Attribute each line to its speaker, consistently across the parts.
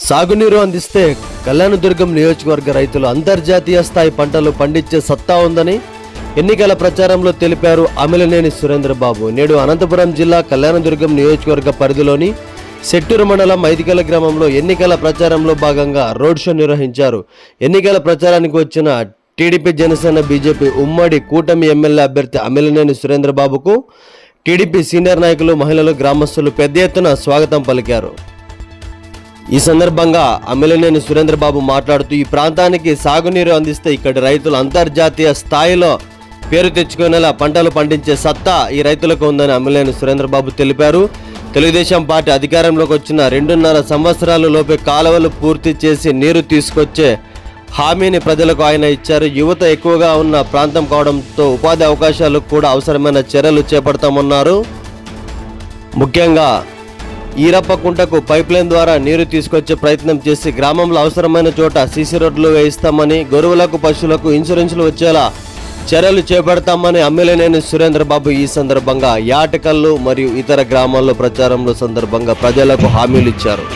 Speaker 1: సాగునీరు అందిస్తే కళ్యాణదుర్గం నియోజకవర్గ రైతులు అంతర్జాతీయ స్థాయి పంటలు పండించే సత్తా ఉందని ఎన్నికల ప్రచారంలో తెలిపారు అమిలనేని సురేంద్రబాబు. నేడు అనంతపురం జిల్లా కళ్యాణదుర్గం నియోజకవర్గ పరిధిలోని సెట్టూరు మండలం ఐదికల గ్రామంలో ఎన్నికల ప్రచారంలో భాగంగా రోడ్ షో నిర్వహించారు. ఎన్నికల ప్రచారానికి వచ్చిన టీడీపీ జనసేన బీజేపీ ఉమ్మడి కూటమి ఎమ్మెల్యే అభ్యర్థి అమిలనేని సురేంద్రబాబుకు టీడీపీ సీనియర్ నాయకులు మహిళలు గ్రామస్తులు పెద్ద ఎత్తున స్వాగతం పలికారు. ఈ సందర్భంగా అమిలినేని సురేంద్రబాబు మాట్లాడుతూ ఈ ప్రాంతానికి సాగునీరు అందిస్తే ఇక్కడి రైతులు అంతర్జాతీయ స్థాయిలో పేరు తెచ్చుకునేలా పంటలు పండించే సత్తా ఈ రైతులకు ఉందని అమిలేని సురేంద్రబాబు తెలిపారు. తెలుగుదేశం పార్టీ అధికారంలోకి వచ్చిన రెండున్నర సంవత్సరాల లోపే కాలువలు పూర్తి చేసి నీరు తీసుకొచ్చే హామీని ప్రజలకు ఆయన ఇచ్చారు. యువత ఎక్కువగా ఉన్న ప్రాంతం కావడంతో ఉపాధి అవకాశాలకు కూడా అవసరమైన చర్యలు చేపడతామన్నారు. ముఖ్యంగా ఈరప్పకుంటకు పైప్ లైన్ ద్వారా నీరు తీసుకొచ్చే ప్రయత్నం చేసి గ్రామంలో అవసరమైన చోట సీసీ రోడ్లు వేయిస్తామని గొరువులకు పశువులకు ఇన్సూరెన్సులు వచ్చేలా చర్యలు చేపడతామని అమ్మిలేనేని సురేంద్రబాబు ఈ సందర్భంగా యాటకల్లు మరియు ఇతర గ్రామాల్లో ప్రచారంలో సందర్భంగా ప్రజలకు హామీలు ఇచ్చారు.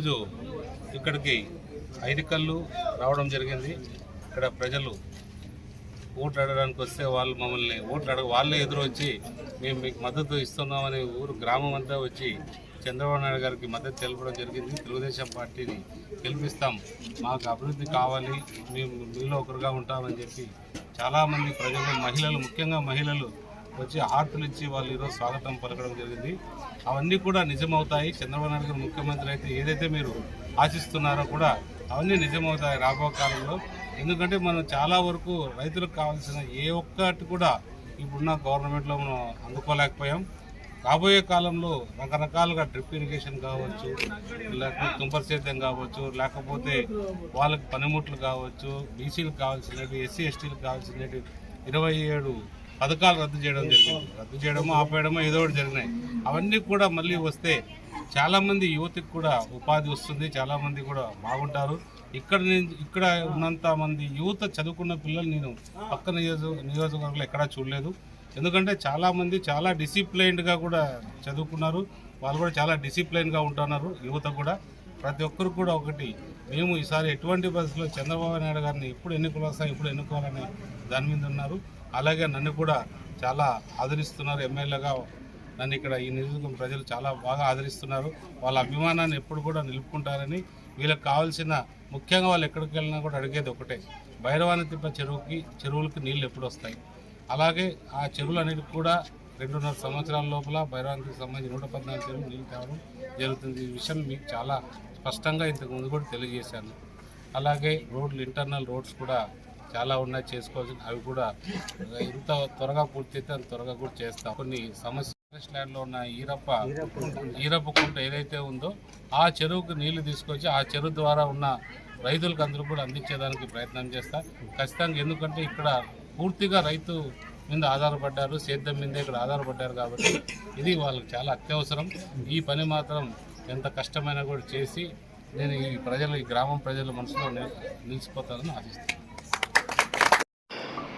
Speaker 2: ఈరోజు ఇక్కడికి ఐదు కళ్ళు రావడం జరిగింది. ఇక్కడ ప్రజలు ఓట్లు అడగడానికి వస్తే వాళ్ళు మమ్మల్ని ఓట్లు అడగ వాళ్ళే ఎదురు వచ్చి మేము మీకు మద్దతు ఇస్తున్నామని ఊరు గ్రామం అంతా వచ్చి చంద్రబాబు నాయుడు గారికి మద్దతు తెలపడం జరిగింది. తెలుగుదేశం పార్టీని గెలిపిస్తాం. మాకు అభివృద్ధి కావాలి. మేము మీలో ఒకరుగా ఉంటామని చెప్పి చాలామంది ప్రజలు మహిళలు ముఖ్యంగా మహిళలు వచ్చి హార్తులు ఇచ్చి వాళ్ళు ఈరోజు స్వాగతం పలకడం జరిగింది. అవన్నీ కూడా నిజమవుతాయి. చంద్రబాబు నాయుడు గారు ముఖ్యమంత్రి అయితే ఏదైతే మీరు ఆశిస్తున్నారో కూడా అవన్నీ నిజమవుతాయి రాబో కాలంలో. ఎందుకంటే మనం చాలా వరకు రైతులకు కావాల్సిన ఏ ఒక్కటి కూడా ఇప్పుడున్న గవర్నమెంట్లో మనం అందుకోలేకపోయాం. రాబోయే కాలంలో రకరకాలుగా డ్రిప్ ఇరిగేషన్ కావచ్చు లేకపోతే తుంపర సేద్యం కావచ్చు లేకపోతే వాళ్ళకి పనిముట్లు కావచ్చు బీసీలకు కావాల్సినవి ఎస్సీ ఎస్టీలకు కావాల్సినవి ఇరవై ఏడు పథకాలు రద్దు చేయడం జరిగింది. రద్దు చేయడమో ఆపేయడమో ఏదో ఒకటి జరిగినాయి. అవన్నీ కూడా మళ్ళీ వస్తే చాలామంది యువతకు కూడా ఉపాధి వస్తుంది. చాలామంది కూడా బాగుంటారు. ఇక్కడ నేను ఇక్కడ ఉన్నంత మంది యువత చదువుకున్న పిల్లలు నేను పక్క నియోజక నియోజకవర్గంలో ఎక్కడా చూడలేదు. ఎందుకంటే చాలామంది చాలా డిసిప్లైన్డ్గా కూడా చదువుకున్నారు. వాళ్ళు కూడా చాలా డిసిప్లైన్గా ఉంటున్నారు యువత కూడా. ప్రతి ఒక్కరు కూడా ఒకటి. మేము ఈసారి ఎటువంటి బస్సులో చంద్రబాబు నాయుడు గారిని ఎప్పుడు ఎన్నుకోవాలి వస్తాయి ఎప్పుడు ఎన్నుకోవాలని దాని మీద ఉన్నారు. అలాగే నన్ను కూడా చాలా ఆదరిస్తున్నారు. ఎమ్మెల్యేగా నన్ను ఇక్కడ ఈ నియోజకవర్గం ప్రజలు చాలా బాగా ఆదరిస్తున్నారు. వాళ్ళ అభిమానాన్ని ఎప్పుడు కూడా నిలుపుకుంటారని వీళ్ళకి కావాల్సిన ముఖ్యంగా వాళ్ళు ఎక్కడికి వెళ్ళినా కూడా అడిగేది ఒకటే. భైరవాని తిప్ప చెరువుకి చెరువులకు నీళ్ళు ఎప్పుడు వస్తాయి? అలాగే ఆ చెరువులు అన్నిటికి కూడా రెండున్నర సంవత్సరాల లోపల భైరవానికి సంబంధించి నూట పద్నాలుగు చెరువులు నీళ్ళు కావడం జరుగుతుంది. ఈ విషయం మీకు చాలా స్పష్టంగా ఇంతకు ముందు కూడా తెలియజేశాను. అలాగే రోడ్లు ఇంటర్నల్ రోడ్స్ కూడా చాలా ఉన్నాయి చేసుకోవాల్సిన అవి కూడా ఎంత త్వరగా పూర్తి అయితే అంత త్వరగా కూడా చేస్తాం. కొన్ని సమస్య ఫారెస్ట్ ల్యాండ్లో ఉన్న ఈరప్ప ఈరప్ప కుంట ఏదైతే ఉందో ఆ చెరువుకు నీళ్ళు తీసుకొచ్చి ఆ చెరువు ద్వారా ఉన్న రైతులకు అందరూ కూడా అందించేదానికి ప్రయత్నం చేస్తా. ఖచ్చితంగా ఎందుకంటే ఇక్కడ పూర్తిగా రైతు మీద ఆధారపడ్డారు సేద్యం మీద ఇక్కడ ఆధారపడ్డారు కాబట్టి ఇది వాళ్ళకి చాలా అత్యవసరం. ఈ పని మాత్రం ఎంత కష్టమైనా కూడా చేసి నేను ఈ ప్రజలు ఈ గ్రామం ప్రజల మనసులో నిలిచిపోతానని ఆశిస్తున్నాను.